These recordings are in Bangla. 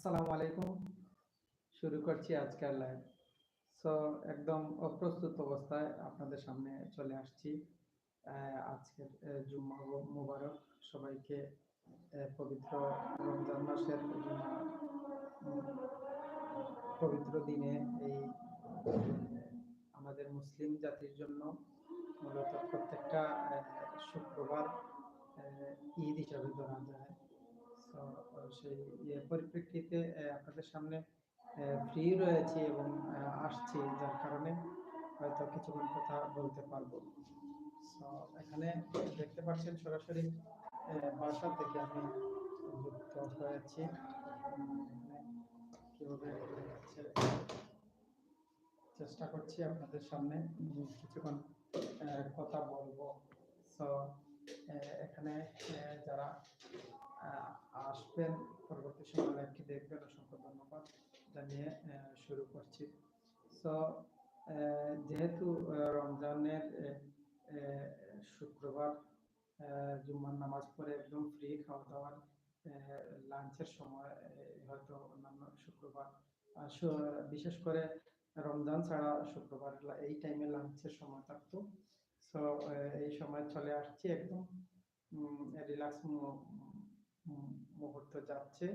আসসালামু আলাইকুম। শুরু করছি আজকের লাইভ সো একদম অপ্রস্তুত অবস্থায় আপনাদের সামনে চলে আসছি। আজকের জুম্মা মুবারক। সবাইকে পবিত্র রমজান মাসের পবিত্র দিনে এই আমাদের মুসলিম জাতির জন্য মূলত প্রত্যেকটা শুক্রবার ঈদ হিসাবে ধরা যায়। সেই ইয়ে পরিপ্রেক্ষিতে আপনাদের সামনে ফ্রি রয়েছে এবং আসছি, যার কারণে হয়তো কিছুক্ষণ কথা বলতে পারব। এখানে দেখতে পাচ্ছেন সরাসরি বাসা থেকে আমি যুক্ত হয়েছি। কীভাবে চেষ্টা করছি আপনাদের সামনে কিছুক্ষণ কথা বলব। তো এখানে যারা আসবেন, পরবর্তী সময় লাইভটি দেখবেন, অসংখ্য ধন্যবাদ জানিয়ে শুরু করছি। সো যেহেতু রমজানের শুক্রবার জুম্মার নামাজ পড়ে একদম ফ্রি খাওয়া দাওয়ার লাঞ্চের সময় হয়তো অন্যান্য শুক্রবার বিশেষ করে রমজান ছাড়া শুক্রবার এই টাইমে লাঞ্চের সময় থাকতো। সো এই সময় চলে আসছি একদম রিল্যাক্স মুহূর্ত যাচ্ছে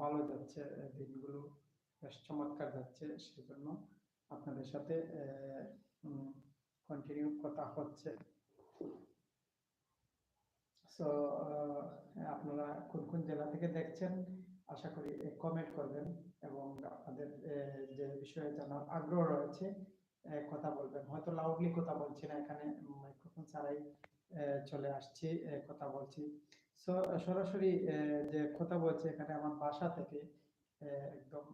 ভালো যাচ্ছে দিনগুলো বেশ চমৎকার যাচ্ছে, সেজন্য আপনাদের সাথে কন্টিনিউ কথা হচ্ছে। সো আপনারা কোন কোন জেলা থেকে দেখছেন, আশা করি কমেন্ট করবেন এবং আপনাদের যে বিষয়ে জানার আগ্রহ রয়েছে কথা বলবেন। হয়তো লাউডলি কথা বলছি না এখানে মাইক্রোফোন ছাড়াই চলে আসছি কথা বলছি। সরাসরি যে কথা বলছি এখানে আমার বাসা থেকে একদম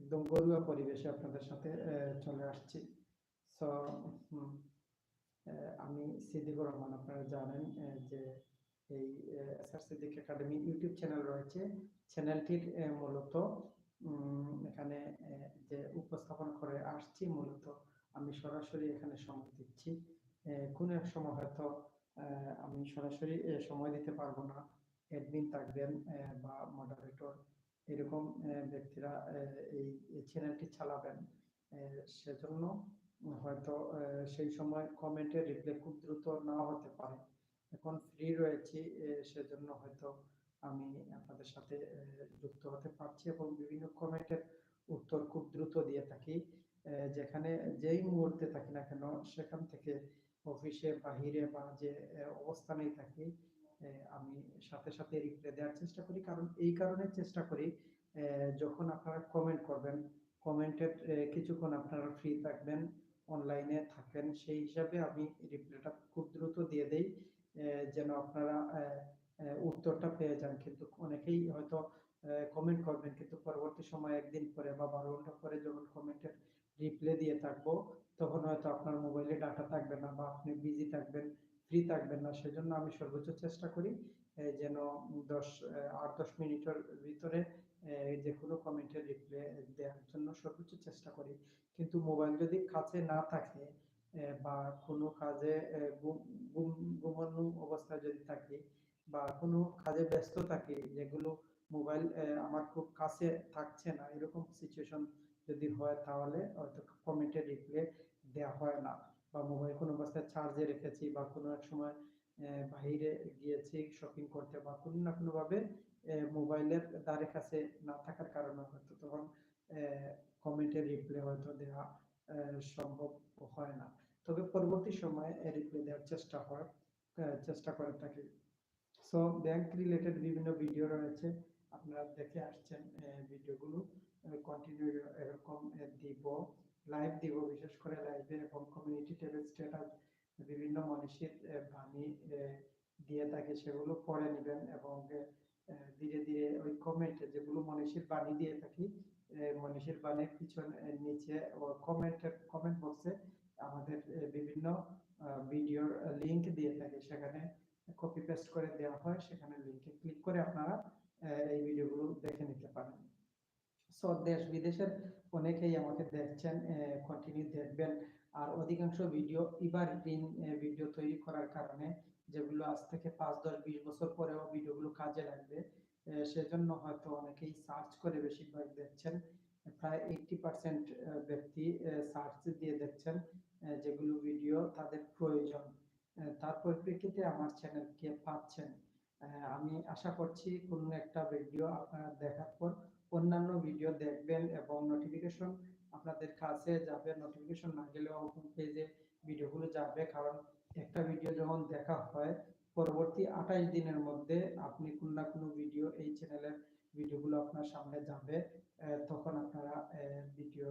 একদম ঘরোয়া পরিবেশে আপনাদের সাথে চলে আসছি। সো আমি সিদ্দিকুর রহমান, আপনারা জানেন যে এই SR Siddique academy YouTube channel রয়েছে। চ্যানেলটির মূলত এখানে যে উপস্থাপন করে আসছি, মূলত আমি সরাসরি এখানে সময় দিচ্ছি। কোনো এক সময় হয়তো আমি সরাসরি সময় দিতে পারব না। অ্যাডমিন থাকবেন বা মডারেটর এরকম ব্যক্তিরা এই চ্যানেলটি চালাবেন। সেজন্য হয়তো সেই সময় কমেন্টের রিপ্লাই খুব দ্রুত না হতে পারে। এখন ফ্রি রয়েছি সেজন্য হয়তো আমি আপনাদের সাথে যুক্ত হতে পারছি এবং বিভিন্ন কমেন্টের উত্তর খুব দ্রুত দিয়ে থাকি। যেখানে যেই মুহূর্তে থাকি না কেন, সেখান থেকে অফিসে বাহিরে বা যে অবস্থানেই থাকি আমি সাথে সাথে রিপ্লাই দেওয়ার চেষ্টা করি। কারণ এই কারণে চেষ্টা করি যখন আপনারা কমেন্ট করবেন কমেন্টের কিছুক্ষণ আপনারা ফ্রি থাকবেন অনলাইনে থাকেন, সেই হিসাবে আমি রিপ্লাইটা খুব দ্রুত দিয়ে দেই যেন আপনারা উত্তরটা পেয়ে যান। কিন্তু অনেকেই হয়তো কমেন্ট করবেন, কিন্তু পরবর্তী সময় একদিন পরে বা বারো ঘণ্টা পরে যখন কমেন্টের রিপ্লাই দিয়ে থাকব তখন হয়তো আপনার মোবাইলে ডাটা থাকবে না বা আপনি বিজি থাকবেন ফ্রি থাকবেন না। সেজন্য আমি সর্বোচ্চ চেষ্টা করি যেন দশ আট, দশ মিনিটের ভিতরে যে কোনো কমেন্টের রিপ্লাই দেওয়ার জন্য সর্বোচ্চ চেষ্টা করি। কিন্তু মোবাইল যদি কাছে না থাকে বা কোনো কাজে ঘুমানো অবস্থায় যদি থাকি, বা কোনো কাজে ব্যস্ত থাকি, যেগুলো মোবাইল আমার খুব কাছে থাকছে না, এরকম সিচুয়েশন যদি হয় তাহলে হয়তো কমেন্টের রিপ্লাই দেওয়া হয় না বা মোবাইল কোনো অবস্থায় চার্জে রেখেছি বা কোনো এক সময় বাইরে গিয়েছি শপিং করতে বা কোনো না কোনো ভাবে মোবাইলের দ্বারে কাছে না থাকার কারণে হয়তো তখন কমেন্টের রিপ্লাই হয়তো দেওয়া সম্ভব হয় না। তবে পরবর্তী সময়ে রিপ্লাই দেওয়ার চেষ্টা হয় চেষ্টা করে থাকি। সো ব্যাংক রিলেটেড বিভিন্ন ভিডিও রয়েছে, আপনারা দেখে আসছেন ভিডিওগুলো কন্টিনিউ এরকম দিব। লাইভ দিব, বিশেষ করে লাইভে এবং কমিউনিটি টেবিল স্ট্যাটাস বিভিন্ন মনীষীর বাণী দিয়ে থাকে, সেগুলো পড়ে নেবেন এবং ধীরে ধীরে ওই কমেন্টে যেগুলো মনীষীর বাণী দিয়ে থাকি মনীষীর বাণীর পিছনে নিচে কমেন্টের কমেন্ট বক্সে আমাদের বিভিন্ন ভিডিওর লিংক দিয়ে থাকে। সেখানে কপি পেস্ট করে দেওয়া হয়, সেখানে লিংকে ক্লিক করে আপনারা এই ভিডিওগুলো দেখে নিতে পারেন। দেশ বিদেশের অনেকেই আমাকে দেখছেন কন্টিনিউ দেখবেন। আর অধিকাংশ ভিডিও এভারগ্রিন ভিডিও তৈরি করার কারণে, যেগুলো আজ থেকে পাঁচ, দশ, বিশ বছর পরেও ভিডিওগুলো কাজে লাগবে সেজন্য হয়তো অনেকেই সার্চ করে বেশিরভাগ দেখছেন। প্রায় এইটটি পার্সেন্ট ব্যক্তি সার্চ দিয়ে দেখছেন যেগুলো ভিডিও তাদের প্রয়োজন। তার পরিপ্রেক্ষিতে আমার চ্যানেলকে পাচ্ছেন। আমি আশা করছি কোনো একটা ভিডিও আপনারা দেখার পর অন্যান্য ভিডিও দেখবেন এবং নোটিফিকেশন আপনাদের কাছে যাবে। নোটিফিকেশন না গেলেও হোম পেজে ভিডিওগুলো যাবে। কারণ একটা ভিডিও যখন দেখা হয়, পরবর্তী আঠাশ দিনের মধ্যে আপনি কোনো না কোনো ভিডিও এই চ্যানেলের ভিডিওগুলো আপনার সামনে যাবে। তখন আপনারা ভিডিও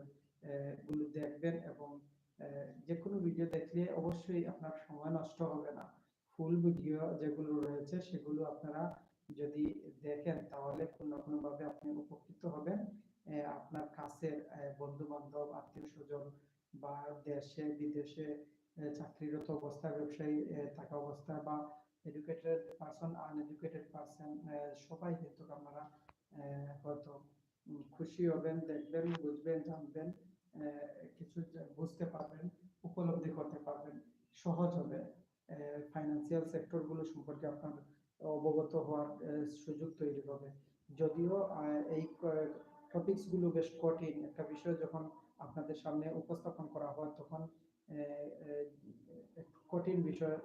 গুলো দেখবেন এবং যে কোনো ভিডিও দেখলে অবশ্যই আপনার সময় নষ্ট হবে না। ফুল ভিডিও যেগুলো রয়েছে সেগুলো আপনারা যদি দেখেন তাহলে কোনো কোনো ভাবে আপনি উপকৃত হবেন। আপনার কাছের বন্ধু বান্ধব আত্মীয় স্বজন বা দেশে, বিদেশে চাকরিরত অবস্থা, ব্যবসায়ী থাকা অবস্থা বা এডুকেটেড পার্সন আনএডুকেটেড পার্সন সবাই কিন্তু আপনারা হয়তো খুশি হবেন, দেখবেন, বুঝবেন, জানবেন কিছু বুঝতে পারবেন, উপলব্ধি করতে পারবেন, সহজ হবে। ফাইন্যান্সিয়াল সেক্টরগুলো সম্পর্কে আপনার অবগত হওয়ার সুযোগ তৈরি হবে। যদিও এই টপিকসগুলো বেশ কঠিন। একটা বিষয় যখন আপনাদের সামনে উপস্থাপন করা হয়, তখন কঠিন বিষয়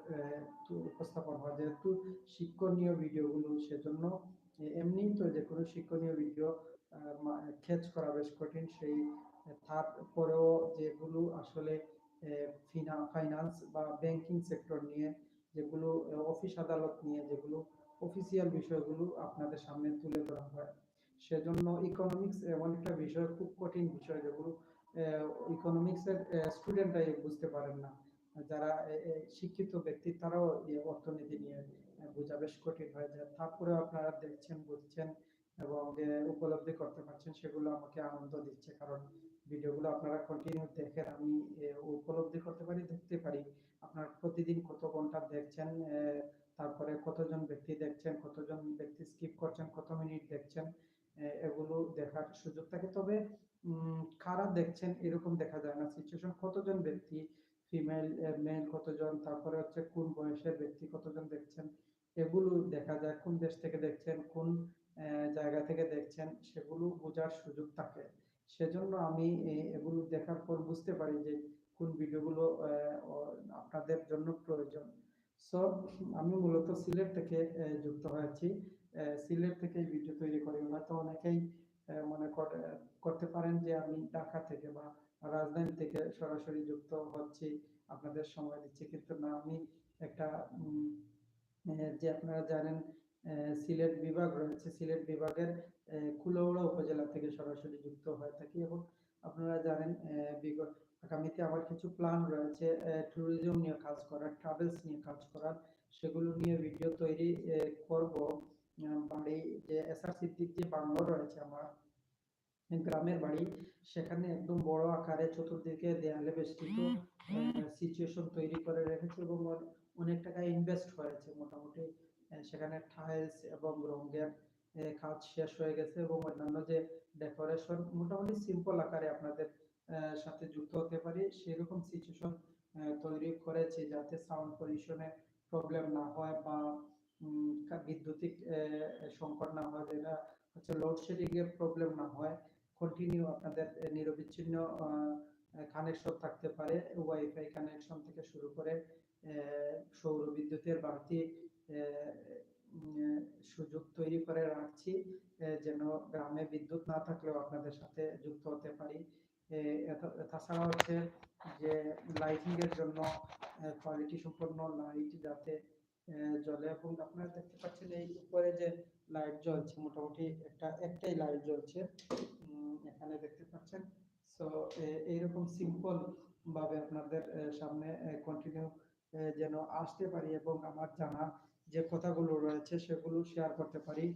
উপস্থাপন হয়। যেহেতু শিক্ষণীয় ভিডিওগুলো, সেজন্য, এ- এমনিই তো যে কোনো শিক্ষণীয় ভিডিও খেচ করা বেশ কঠিন। সেই তারপরেও যেগুলো আসলে ফিনা ফাইন্যান্স বা ব্যাংকিং সেক্টর নিয়ে যেগুলো অফিস আদালত নিয়ে যেগুলো অফিসিয়াল বিষয়গুলো আপনাদের সামনে তুলে ধরা হয়। সেজন্য ইকোনমিক্স এমন একটা বিষয়, খুব কঠিন বিষয় যেগুলো ইকোনমিক্স এর স্টুডেন্টরাই বুঝতে পারেন না। যারা শিক্ষিত ব্যক্তি তারাও অর্থনীতি নিয়ে বোঝা বেশ কঠিন হয়ে। যায় তারপরেও আপনারা দেখছেন, বুঝছেন এবং উপলব্ধি করতে পারছেন, সেগুলো আমাকে আনন্দ দিচ্ছে। কারণ ভিডিওগুলো আপনারা কন্টিনিউ দেখেন, আমি উপলব্ধি করতে পারি, দেখতে পারি আপনারা প্রতিদিন কত ঘণ্টা দেখছেন তারপরে কতজন ব্যক্তি দেখছেন, কতজন ব্যক্তি স্কিপ করছেন, কত মিনিট দেখছেন এগুলো দেখার সুযোগ থাকে। তবে কারা দেখছেন এরকম দেখা যায় না। সিচুয়েশন কতজন ব্যক্তি ফিমেল মেল কতজন, তারপরে হচ্ছে কোন বয়সের ব্যক্তি কতজন দেখছেন, এগুলো দেখা যায়। কোন দেশ থেকে দেখছেন, কোন জায়গা থেকে দেখছেন, সেগুলো বোঝার সুযোগ থাকে। সেজন্য আমি এগুলো দেখার পর বুঝতে পারি যে কোন ভিডিওগুলো আপনাদের জন্য প্রয়োজন। সো আমি মূলত সিলেট থেকে যুক্ত হয়েছি সিলেট থেকে ভিডিও তৈরি করি। হয়তো অনেকেই মনে করতে পারেন যে আমি ঢাকা থেকে বা রাজধানী থেকে সরাসরি যুক্ত হচ্ছি। আপনাদের সময় দিচ্ছি। কিন্তু না আমি একটা যে আপনারা জানেন সিলেট বিভাগ রয়েছে। সিলেট বিভাগের আহ, কুলাউড়া উপজেলা থেকে সরাসরি যুক্ত হয়ে থাকি এবং আপনারা জানেন আগামীতে আমার কিছু প্ল্যান রয়েছে ট্যুরিজম নিয়ে কাজ করার ট্রাভেলস নিয়ে কাজ করার সেগুলো নিয়ে ভিডিও তৈরি করব। বাড়ি যে এসআর সিদ্দিক যে বাংলো রয়েছে আমার গ্রামের বাড়ি সেখানে একদম বড় আকারে চতুর্দিকে দেয়ালে বেষ্টিত সিচুয়েশন তৈরি করে রেখেছে এবং অনেক টাকা ইনভেস্ট হয়েছে মোটামুটি। সেখানে টাইলস এবং রঙের কাজ শেষ হয়ে গেছে এবং অন্যান্য যে ডেকোরেশন মোটামুটি সিম্পল আকারে আপনাদের সাথে যুক্ত হতে পারি। সেরকম সিচুয়েশন তৈরি করেছি যাতে সাউন্ড পলিউশনে প্রবলেম না হয় বা বিদ্যুতিক সংকট না হয়, যেটা হচ্ছে লোডশেডিং এর প্রবলেম না হয় কন্টিনিউ আপনাদের নিরবিচ্ছিন্ন কানেকশন থাকতে পারে ওয়াইফাই কানেকশন থেকে শুরু করে সৌর বিদ্যুতের বাড়তি সুযোগ তৈরি করে রাখছি যেন গ্রামে বিদ্যুৎ না থাকলেও আপনাদের সাথে যুক্ত হতে পারি। তাছাড়া হচ্ছে যে লাইটিং এর জন্য কোয়ালিটি সম্পন্ন লাইট যাতে জ্বলে এবং আপনারা দেখতে পাচ্ছেন এই উপরে যে লাইট জ্বলছে, মোটামুটি একটা, একটাই লাইট জ্বলছে। এখানে দেখতে পাচ্ছেন। সো এইরকম সিম্পল ভাবে আপনাদের সামনে কন্টিনিউ যেন আসতে পারি এবং আমার জানা যে কথাগুলো রয়েছে, সেগুলো শেয়ার করতে পারি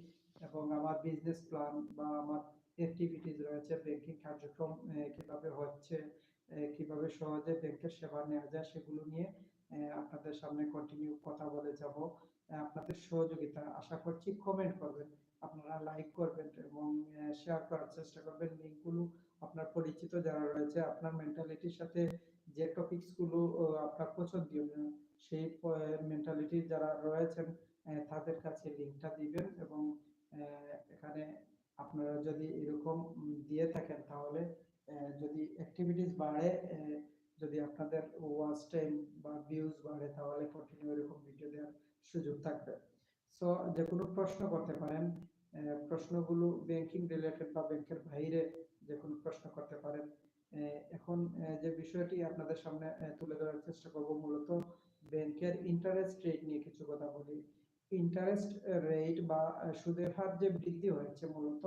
এবং আমার বিজনেস প্ল্যান বা আমার অ্যাক্টিভিটিস রয়েছে ব্যাংকিং কার্যক্রম কীভাবে হচ্ছে কীভাবে সহজে ব্যাংকের সেবা নেওয়া যায় সেগুলো নিয়ে আপনাদের সামনে কন্টিনিউ কথা বলে যাব। আপনাদের সহযোগিতা আশা করছি কমেন্ট করবেন, আপনারা লাইক করবেন এবং শেয়ার করার চেষ্টা করবেন। লিঙ্কগুলো আপনার পরিচিত যারা রয়েছে, আপনার মেন্টালিটির সাথে যে টপিকসগুলো আপনার পছন্দীয়, সেই মেন্টালিটি যারা রয়েছেন তাদের কাছে লিঙ্কটা দিবেন এবং এখানে আপনারা যদি এরকম দিয়ে থাকেন তাহলে যদি অ্যাক্টিভিটিস বাড়ে যদি আপনাদের ওয়াচ টাইম বা ভিউজ বাড়ে, তাহলে কন্টিনিউ এরকম ভিডিও দেওয়ার সুযোগ থাকবে। সো যে কোনো প্রশ্ন করতে পারেন প্রশ্নগুলো ব্যাংকিং রিলেটেড বা ব্যাংকের বাইরে যে কোনো প্রশ্ন করতে পারেন। এখন যে বিষয়টি আপনাদের সামনে তুলে ধরার চেষ্টা করব মূলত ব্যাংকের ইন্টারেস্ট রেট নিয়ে কিছু কথা বলি। ইন্টারেস্ট রেট বা সুদের হার যে বৃদ্ধি হয়েছে মূলত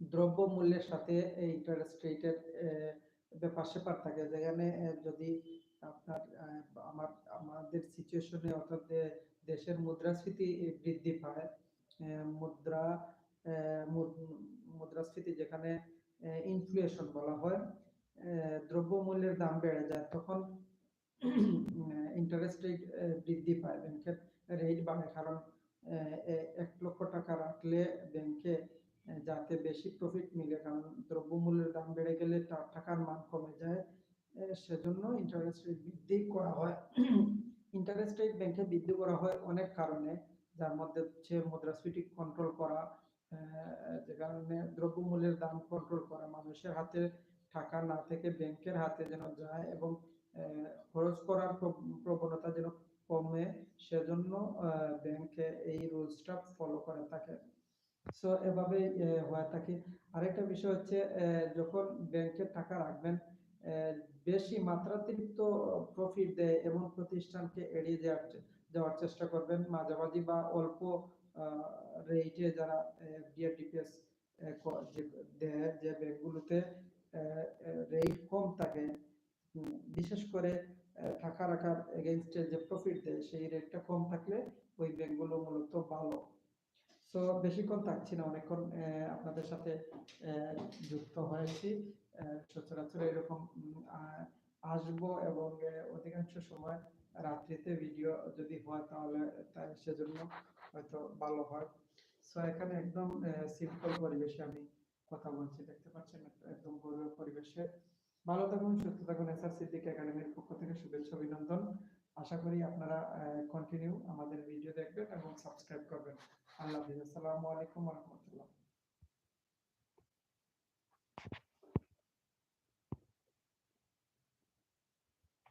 দ্রব্য মূল্যের সাথে ইন্টারেস্ট রেটের ব্যাপার স্যাপার থাকে। যেখানে যদি আপনার আমার, আমাদের সিচুয়েশনে অর্থাৎ দেশের মুদ্রাস্ফীতি বৃদ্ধি পায় মুদ্রা মুদ্রাস্ফীতি যেখানে ইনফ্লেশন বলা হয় দ্রব্যমূল্যের দাম বেড়ে যায়, তখন ইন্টারেস্ট রেট বৃদ্ধি পায়। ব্যাংকের রেট বাড়ে। কারণ এক লক্ষ টাকা রাখলে ব্যাংকে যাতে বেশি প্রফিট মিলে। কারণ, দ্রব্যমূল্যের দাম বেড়ে গেলে তার টাকার মান কমে যায় সেজন্য ইন্টারেস্ট রেট বৃদ্ধি করা হয়। ইন্টারেস্ট রেট ব্যাংকে বৃদ্ধি করা হয় অনেক কারণে, যার মধ্যে হচ্ছে মুদ্রাস্ফীতি কন্ট্রোল করা যে কারণে দ্রব্যমূল্যের দাম কন্ট্রোল করা, মানুষের হাতে টাকা না থেকে ব্যাংকের হাতে যেন যায় এবং খরচ করার প্র- প্রবণতা যেন কমে, সেজন্য ব্যাংকে এই রুলসটা ফলো করে থাকে। সো এভাবে হয়ে থাকে। আরেকটা বিষয় হচ্ছে যখন ব্যাংকে টাকা রাখবেন বেশি মাত্রাতিরিক্ত প্রফিট দেয় এমন প্রতিষ্ঠানকে এড়িয়ে যাওয়ার যাওয়ার চেষ্টা করবেন। মাঝামাঝি বা অল্প রেটে যারা ডিআরডিপিএস দেয় যে ব্যাংকগুলোতে রেট কম থাকে বিশেষ করে টাকা রাখার এগেনস্টে যে প্রফিট দেয়, সেই রেটটা কম থাকলে ওই ব্যাংকগুলো মূলত ভালো। সো বেশিক্ষণ থাকছি না, অনেকক্ষণ আপনাদের সাথে যুক্ত হয়েছি। সচরাচর এরকম আসব এবং অধিকাংশ সময় রাত্রিতে ভিডিও যদি হয় তাহলে তা- সেজন্য হয়তো ভালো হয়। সো এখানে একদম সিম্পল পরিবেশে আমি কথা বলছি। দেখতে পাচ্ছেন, একদম ঘরোয়া পরিবেশে। ভালো থাকুন, সুস্থ থাকুন। এসআর সিদ্দিক একাডেমির পক্ষ থেকে শুভেচ্ছা, অভিনন্দন। আশা করি আপনারা কন্টিনিউ আমাদের ভিডিও দেখবেন এবং সাবস্ক্রাইব করবেন। আল্লাহ হাফিজ। আসসালামু আলাইকুম রহমতুল্লাহ।